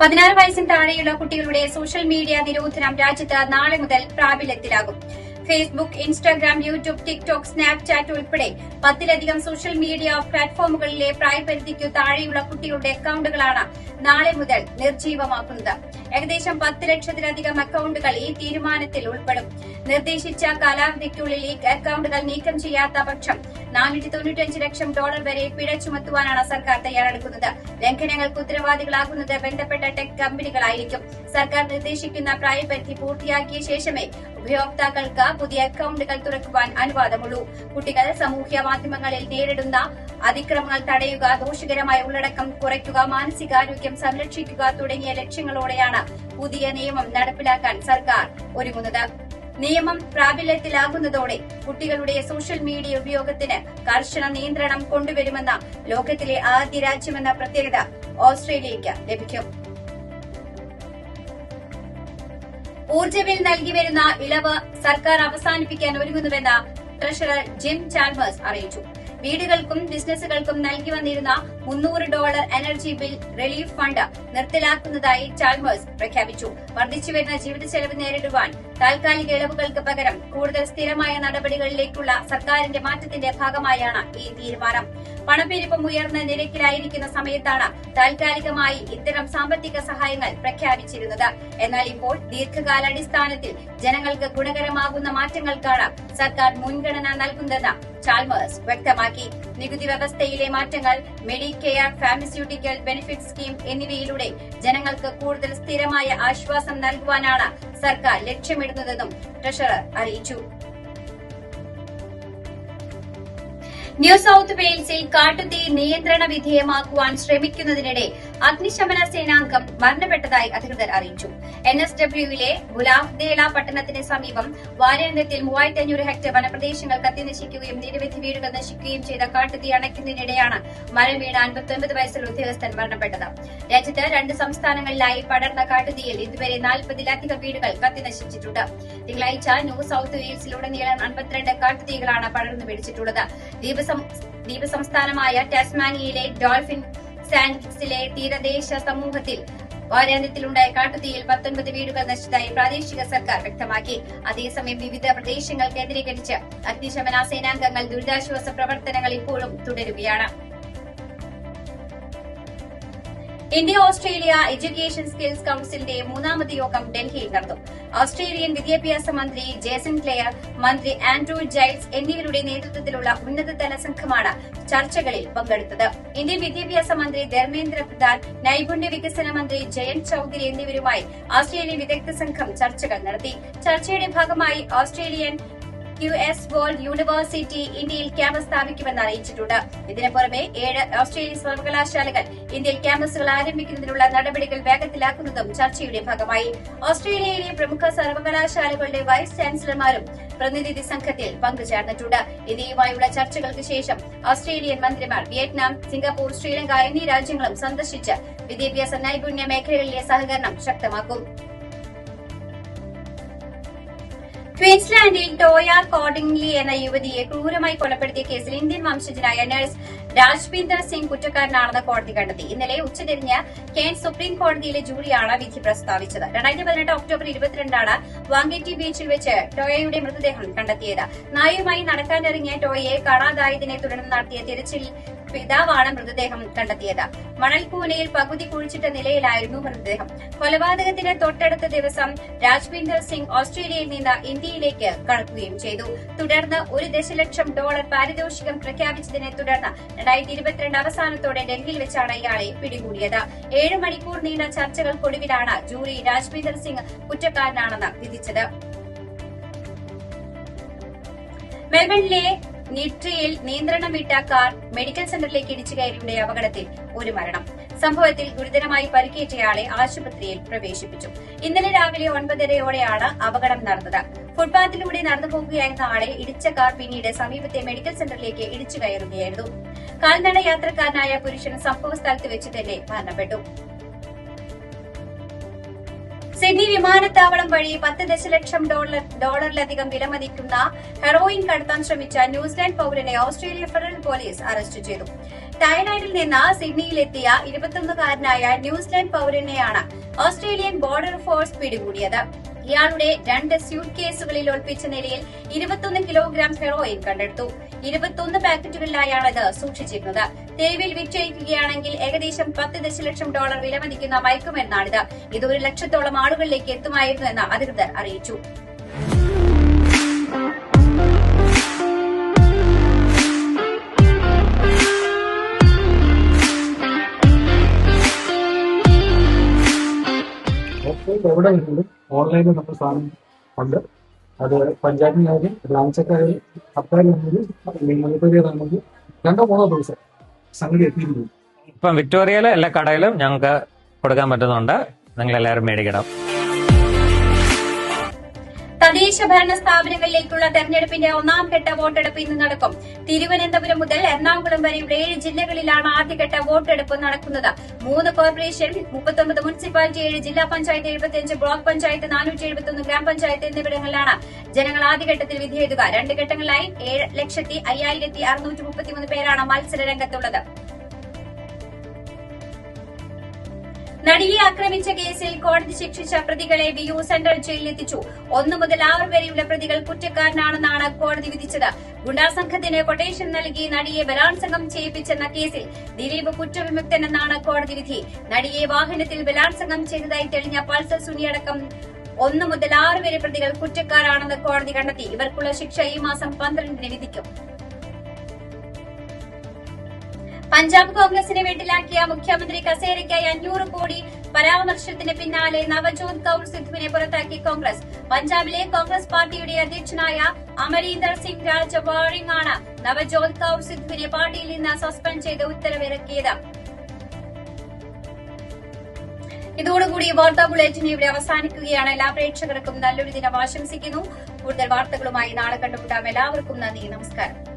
പതിനാറ് വയസ്സിന് താഴെയുള്ള കുട്ടികളുടെ സോഷ്യൽ മീഡിയ നിരോധനം രാജ്യത്ത് നാളെ മുതൽ പ്രാബല്യത്തിലാകും. Facebook Instagram YouTube TikTok Snapchat ഉൾപ്പെടെ പത്തിലധികം സോഷ്യൽ മീഡിയ പ്ലാറ്റ്ഫോമുകളിലെ പ്രായപരിധിക്കു താഴെയുള്ള കുട്ടികളുടെ അക്കൌണ്ടുകളാണ് നാളെ മുതൽ നിർജീവമാക്കുന്നത്. ഏകദേശം പത്ത് ലക്ഷത്തിലധികം അക്കൌണ്ടുകൾ ഈ തീരുമാനത്തിൽ ഉൾപ്പെടും. നിർദ്ദേശിച്ച കാലാവധിക്കുള്ളിൽ ഈ അക്കൌണ്ടുകൾ നീക്കം ചെയ്യാത്ത പക്ഷം നാനൂറ്റി തൊണ്ണൂറ്റഞ്ച് ലക്ഷം ഡോളർ വരെ പിഴ ചുമത്തുവാനാണ് സർക്കാർ തയ്യാറെടുക്കുന്നത്. ലംഘനങ്ങൾക്ക് ഉത്തരവാദികളാകുന്നത് ബന്ധപ്പെട്ട ടെക് കമ്പനികളായിരിക്കും സർക്കാർ നിർദ്ദേശിക്കുന്ന പ്രായപരിധി പൂർത്തിയാക്കിയ ശേഷമേ ഉപയോക്താക്കൾക്ക് പുതിയ അക്കൌണ്ടുകൾ തുറക്കുവാൻ അനുവാദമുള്ളൂ. കുട്ടികൾ സാമൂഹ്യ മാധ്യമങ്ങളിൽ നേരിടുന്ന അതിക്രമങ്ങൾ തടയുക ദോഷകരമായ ഉള്ളടക്കം കുറയ്ക്കുക മാനസികാരോഗ്യം സംരക്ഷിക്കുക തുടങ്ങിയ ലക്ഷ്യങ്ങളോടെയാണ് പുതിയ നിയമം നടപ്പിലാക്കാൻ സർക്കാർ ഒരുങ്ങുന്നത്. നിയമം പ്രാബല്യത്തിലാകുന്നതോടെ കുട്ടികളുടെ സോഷ്യൽ മീഡിയ ഉപയോഗത്തിന് കർശന നിയന്ത്രണം കൊണ്ടുവരുമെന്ന ലോകത്തിലെ ആദ്യ രാജ്യമെന്ന പ്രത്യേകത ഓസ്ട്രേലിയയ്ക്ക് ലഭിക്കും. ഊർജ ബിൽ നൽകി വരുന്ന ഇളവ് സർക്കാർ അവസാനിപ്പിക്കാൻ ഒരുങ്ങുന്നുവെന്ന് ട്രഷറർ ജിം ചാൽമേഴ്സ് അറിയിച്ചു. വീടുകൾക്കും ബിസിനസ്സുകൾക്കും നൽകി വന്നിരുന്ന മുന്നൂറ് dollar energy bill relief fund നിർത്തലാക്കുന്നതായി Chalmers പ്രഖ്യാപിച്ചു. വർദ്ധിച്ചുവരുന്ന ജീവിത ചെലവ് നേരിടുവാൻ താൽക്കാലിക ഇളവുകൾക്ക് പകരം കൂടുതൽ സ്ഥിരമായ നടപടികളിലേക്കുള്ള സർക്കാരിന്റെ മാറ്റത്തിന്റെ ഭാഗമായാണ് ഈ തീരുമാനം. പണപ്പെരുപ്പം ഉയർന്ന നിരക്കിലായിരിക്കുന്ന സമയത്താണ് താൽക്കാലികമായി ഇത്തരം സാമ്പത്തിക സഹായങ്ങൾ പ്രഖ്യാപിച്ചിരുന്നത്. എന്നാൽ ഇപ്പോൾ ദീർഘകാലാടിസ്ഥാനത്തിൽ ജനങ്ങൾക്ക് ഗുണകരമാകുന്ന മാറ്റങ്ങൾ മാറ്റങ്ങൾക്കാണ് സർക്കാർ മുൻഗണന നൽകുന്നതെന്ന് ചാൾമേഴ്സ് വ്യക്തമാക്കി. നികുതി വ്യവസ്ഥയിലെ മാറ്റങ്ങൾ മെഡിക്കെയർ ഫാർമസ്യൂട്ടിക്കൽ ബെനിഫിറ്റ് സ്കീം എന്നിവയിലൂടെ ജനങ്ങൾക്ക് കൂടുതൽ സ്ഥിരമായ ആശ്വാസം നൽകുവാനാണ് സർക്കാർ ലക്ഷ്യമിടുന്നതെന്നും ട്രഷറർ അറിയിച്ചു. ന്യൂ സൌത്ത് വെയിൽസിൽ കാട്ടുതീ നിയന്ത്രണ വിധേയമാക്കുവാൻ ശ്രമിക്കുന്നതിനിടെ അഗ്നിശമന സേനാംഗം മരണപ്പെട്ടതായി അധികൃതർ അറിയിച്ചു. എൻ എസ് ഡബ്ല്യുവിലെ ഗുലാഹ്ദേള പട്ടണത്തിന് സമീപം വാരാന്ത്യത്തിൽ മൂവായിരത്തി അഞ്ഞൂറ് ഹെക്ടർ വനപ്രദേശങ്ങൾ കത്തിനശിക്കുകയും നിരവധി വീടുകൾ നശിക്കുകയും ചെയ്ത കാട്ടുതീ അണയ്ക്കുന്നതിനിടെയാണ് മരം വീണ അൻപത്തൊൻപത് വയസ്സുള്ള ഉദ്യോഗസ്ഥൻ മരണപ്പെട്ടത്. രാജ്യത്ത് രണ്ട് സംസ്ഥാനങ്ങളിലായി പടർന്ന കാട്ടുതീയിൽ ഇതുവരെ നാൽപ്പതിലധികം വീടുകൾ കത്തിനശിച്ചിട്ടുണ്ട്. തിങ്കളാഴ്ച ന്യൂ സൌത്ത് വെയിൽസിലുടനീളം അൻപത്തിരണ്ട് കാട്ടുതീകളാണ് പടർന്നു പിടിച്ചിട്ടുള്ളത്. ദ്വീപ് സംസ്ഥാനമായ ടാസ്മാനിയയിലെ ഡോൾഫിൻ സാൻഡ്സിലെ തീരദേശ സമൂഹത്തിൽ വാരാന്ത്യത്തിലുണ്ടായ കാട്ടുതീയിൽ പത്തൊൻപത് വീടുകൾ നശിച്ചതായി പ്രാദേശിക സർക്കാർ വ്യക്തമാക്കി. അതേസമയം വിവിധ പ്രദേശങ്ങൾ കേന്ദ്രീകരിച്ച് അഗ്നിശമന സേനാംഗങ്ങൾ ദുരിതാശ്വാസ പ്രവർത്തനങ്ങൾ ഇപ്പോഴും തുടരുകയാണ്. ഇന്ത്യ ഓസ്ട്രേലിയ എഡ്യൂക്കേഷൻ സ്കിൽസ് കൌൺസിലിന്റെ മൂന്നാമത് യോഗം ഡൽഹിയിൽ നടന്നു ഓസ്ട്രേലിയൻ വിദ്യാഭ്യാസ മന്ത്രി ജേസൺ ക്ലെയർ മന്ത്രി ആൻഡ്രൂ ജൈൽസ് എന്നിവരുടെ നേതൃത്വത്തിലുള്ള ഉന്നതതല സംഘമാണ് ചർച്ചകളിൽ പങ്കെടുത്തത്. ഇന്ത്യൻ വിദ്യാഭ്യാസ മന്ത്രി ധർമ്മേന്ദ്ര പ്രധാൻ നൈപുണ്യ വികസന മന്ത്രി ജയന്ത് ചൌധരി എന്നിവരുമായി ഓസ്ട്രേലിയൻ വിദഗ്ധ സംഘം ചർച്ചകൾ നടത്തി. ചർച്ചയുടെ ഭാഗമായി Australian U S world university ഇന്ത്യയിൽ ക്യാമ്പസ് സ്ഥാപിക്കുമെന്ന് അറിയിച്ചിട്ടുണ്ട്. ഇതിനു പുറമെ ഏഴ് ഓസ്ട്രേലിയൻ സർവകലാശാലകൾ ഇന്ത്യയിൽ ക്യാമ്പസുകൾ ആരംഭിക്കുന്നതിനുള്ള നടപടികൾ വേഗത്തിലാക്കുന്നതും ചർച്ചയുടെ ഭാഗമായി. ഓസ്ട്രേലിയയിലെ പ്രമുഖ സർവകലാശാലകളുടെ വൈസ് ചാൻസലർമാരും പ്രതിനിധി സംഘത്തിൽ പങ്കുചേർന്നിട്ടുണ്ട്. ഇന്ത്യയുമായുള്ള ചർച്ചകൾക്ക് ശേഷം ഓസ്ട്രേലിയൻ മന്ത്രിമാർ വിയറ്റ്നാം സിംഗപ്പൂർ ശ്രീലങ്ക എന്നീ രാജ്യങ്ങളും സന്ദർശിച്ച് വിദ്യാഭ്യാസ നൈപുണ്യ മേഖലകളിലെ സഹകരണം ശക്തമാക്കും. ക്വീൻസ്ലാൻഡിൽ ടോയ കോഡിംഗ്ലി എന്ന യുവതിയെ ക്രൂരമായി കൊലപ്പെടുത്തിയ കേസിൽ ഇന്ത്യൻ വംശജനായ നഴ്സ് രാജ്ബീന്ദർ സിംഗ് കുറ്റക്കാരനാണെന്ന് കോടതി കണ്ടെത്തി. ഇന്നലെ ഉച്ചതിരിഞ്ഞ് കേൻ സുപ്രീം കോടതിയിലെ ജൂറിയാണ് വിധി പ്രസ്താവിച്ചത്. രണ്ടായിരത്തി പതിനെട്ട് ഒക്ടോബർ ഇരുപത്തിരണ്ടാണ് വാങ്കേറ്റി ബീച്ചിൽ വെച്ച് ടോയയുടെ മൃതദേഹം കണ്ടെത്തിയത്. നായുമായി നടക്കാനിറങ്ങിയ ടോയയെ കാണാതായതിനെ തുടർന്ന് നടത്തിയ തിരച്ചിൽ പിതാവാണ് മൃതദേഹം കണ്ടെത്തിയത്. മണൽക്കൂനയിൽ പകുതി കുഴിച്ചിട്ട നിലയിലായിരുന്നു മൃതദേഹം. കൊലപാതകത്തിന് തൊട്ടടുത്ത ദിവസം രാജ്ബീന്ദർ സിംഗ് ഓസ്ട്രേലിയയിൽ നിന്ന് ഇന്ത്യയിലേക്ക് കടക്കുകയും ചെയ്തു. തുടർന്ന് ഒരു ദശലക്ഷം ഡോളർ പാരിതോഷികം പ്രഖ്യാപിച്ചതിനെ തുടർന്ന് രണ്ടായിരത്തി ഇരുപത്തിരണ്ട് അവസാനത്തോടെ ഡൽഹിയിൽ വെച്ചാണ് ഇയാളെ പിടികൂടിയത്. ഏഴ് മണിക്കൂർ നീണ്ട ചർച്ചകൾക്കൊടുവിലാണ് ജൂറി രാജ്ബീന്ദർ സിംഗ് കുറ്റക്കാരനാണെന്ന് വിധിച്ചത്. മെൽബണിലെ നിട്രിയിൽ നിയന്ത്രണം വിട്ട കാർ മെഡിക്കൽ സെന്ററിലേക്ക് ഇടിച്ചു കയറിയുടെ അപകടത്തിൽ ഒരു മരണം. സംഭവത്തിൽ ഗുരുതരമായി പരിക്കേറ്റയാളെ ആശുപത്രിയിൽ പ്രവേശിപ്പിച്ചു. ഇന്നലെ രാവിലെ ഒൻപതരയോടെയാണ് അപകടം നടന്നത്. ഫുട്പാത്തിലൂടെ നടന്നു പോകുകയായിരുന്ന ആളെ ഇടിച്ച കാർ പിന്നീട് സമീപത്തെ മെഡിക്കൽ സെന്ററിലേക്ക് ഇടിച്ചു കയറുകയായിരുന്നു. കാൽനട യാത്രക്കാരനായ പുരുഷൻ സംഭവ സ്ഥലത്ത് വെച്ച് തന്നെ മരണപ്പെട്ടു. സിഡ്നി വിമാനത്താവളം വഴി പത്ത് ദശലക്ഷം ഡോളർ ഡോളറിലധികം വിലമതിക്കുന്ന ഹെറോയിൻ കടത്താൻ ശ്രമിച്ച New Zealand പൌരനെ Australia federal police arrest ചെയ്തു. തായ്ലാന്റിൽ നിന്ന് സിഡ്നിയിലെത്തിയ ഇരുപത്തൊന്നുകാരനായ ന്യൂസിലാൻഡ് പൌരനെയാണ് ഓസ്ട്രേലിയൻ ബോർഡർ ഫോഴ്സ് പിടികൂടിയത്. ഇയാളുടെ രണ്ട് സ്യൂട്ട് കേസുകളിൽ ഒളിപ്പിച്ച നിലയിൽ ഇരുപത്തൊന്ന് കിലോഗ്രാം ഹെറോയിൻ കണ്ടെടുത്തു. ഇരുപത്തൊന്ന് പാക്കറ്റുകളിലായാണ് ഇത് സൂക്ഷിച്ചിരുന്നത്. തെരുവിൽ വിറ്റഴിക്കുകയാണെങ്കിൽ ഏകദേശം പത്ത് ദശലക്ഷം ഡോളർ വിലമതിക്കുന്ന മയക്കുമരുന്നാണിത് ഇത് ഒരു ലക്ഷത്തോളം ആളുകളിലേക്ക് എത്തുമായിരുന്നു എന്ന് അധികൃതർ അറിയിച്ചു. ഓഫ്ലൈൻ എവിടെ വരുന്നുണ്ട് ഓൺലൈനിൽ നമ്മൾ സാധനം ഉണ്ട്. അത് പഞ്ചായത്തിനായാലും ബ്രാഞ്ചൊക്കെയായാലും സർക്കാരിലാണെങ്കിലും മുനിപ്പതിയാണെങ്കിൽ രണ്ടോ മൂന്നോ ദിവസം സംഗതി എത്തിയിട്ടുണ്ട്. ഇപ്പം വിക്ടോറിയയിലെ എല്ലാ കടയിലും ഞങ്ങൾക്ക് കൊടുക്കാൻ പറ്റുന്നുണ്ട്. നിങ്ങൾ എല്ലാവരും മേടിക്കണം. തദ്ദേശ ഭരണ സ്ഥാപനങ്ങളിലേക്കുള്ള തെരഞ്ഞെടുപ്പിന്റെ ഒന്നാം ഘട്ട വോട്ടെടുപ്പ് ഇന്ന് നടക്കും. തിരുവനന്തപുരം മുതൽ എറണാകുളം വരെയുള്ള ഏഴ് ജില്ലകളിലാണ് ആദ്യഘട്ട വോട്ടെടുപ്പ് നടക്കുന്നത്. മൂന്ന് കോർപ്പറേഷൻ മുപ്പത്തൊമ്പത് മുനിസിപ്പാലിറ്റി ഏഴ് ജില്ലാ പഞ്ചായത്ത് എഴുപത്തിയഞ്ച് ബ്ലോക്ക് പഞ്ചായത്ത് നാനൂറ്റി എഴുപത്തൊന്ന് ഗ്രാമപഞ്ചായത്ത് എന്നിവിടങ്ങളിലാണ് ജനങ്ങൾ ആദ്യഘട്ടത്തിൽ വിധിയെഴുതുക രണ്ട് ഘട്ടങ്ങളിലായി ഏഴ് ലക്ഷത്തി അയ്യായിരത്തി അറുന്നൂറ്റി മുപ്പത്തിമൂന്ന് പേരാണ് മത്സര രംഗത്തുള്ളത്. നടിയെ ആക്രമിച്ച കേസിൽ കോടതി ശിക്ഷിച്ച പ്രതികളെ വിയു സെൻട്രൽ ജയിലിലെത്തിച്ചു. ഒന്നു മുതൽ ആറ് വരെയുള്ള പ്രതികൾ കുറ്റക്കാരനാണെന്നാണ് കോടതി വിധിച്ചത്. ഗുണ്ടാ സംഘത്തിന് കൊട്ടേഷൻ നൽകി നടിയെ ബലാത്സംഗം ചെയ്യിപ്പിച്ചെന്ന കേസിൽ ദിലീപ് കുറ്റവിമുക്തനെന്നാണ് കോടതി വിധി. നടിയെ വാഹനത്തിൽ ബലാത്സംഗം ചെയ്തതായി തെളിഞ്ഞ പൾസർ സുനിയടക്കം ഒന്നു മുതൽ ആറ് വരെ പ്രതികൾ കുറ്റക്കാരാണെന്ന് കോടതി കണ്ടെത്തി. ഇവർക്കുള്ള ശിക്ഷ ഈ മാസം പന്ത്രണ്ടിന് വിധിക്കും. പഞ്ചാബ് കോൺഗ്രസിനെ വീട്ടിലാക്കിയ മുഖ്യമന്ത്രി കസേരയ്ക്കായി അഞ്ഞൂറ് കോടി പരാമർശത്തിന് പിന്നാലെ നവജോത് കൌർ സിദ്ധുവിനെ പുറത്താക്കി കോൺഗ്രസ്. പഞ്ചാബിലെ കോൺഗ്രസ് പാർട്ടിയുടെ അധ്യക്ഷനായ അമരീന്ദർ സിംഗ് രാജവാറിംഗ് ആണ് നവജോത് കൌർ സിദ്ധുവിനെ പാർട്ടിയിൽ നിന്ന് സസ്പെൻഡ് ചെയ്ത് ഉത്തരവിറക്കിയത്. ഇതോടുകൂടി വാർത്താ ബുള്ളറ്റിനെ ഇവിടെ അവസാനിക്കുകയാണ്. എല്ലാ പ്രേക്ഷകർക്കും നല്ലൊരു ദിനം ആശംസിക്കുന്നു. കൂടുതൽ വാർത്തകളുമായി നാളെ കണ്ടുമുട്ടാം. എല്ലാവർക്കും നന്ദി. നമസ്കാരം.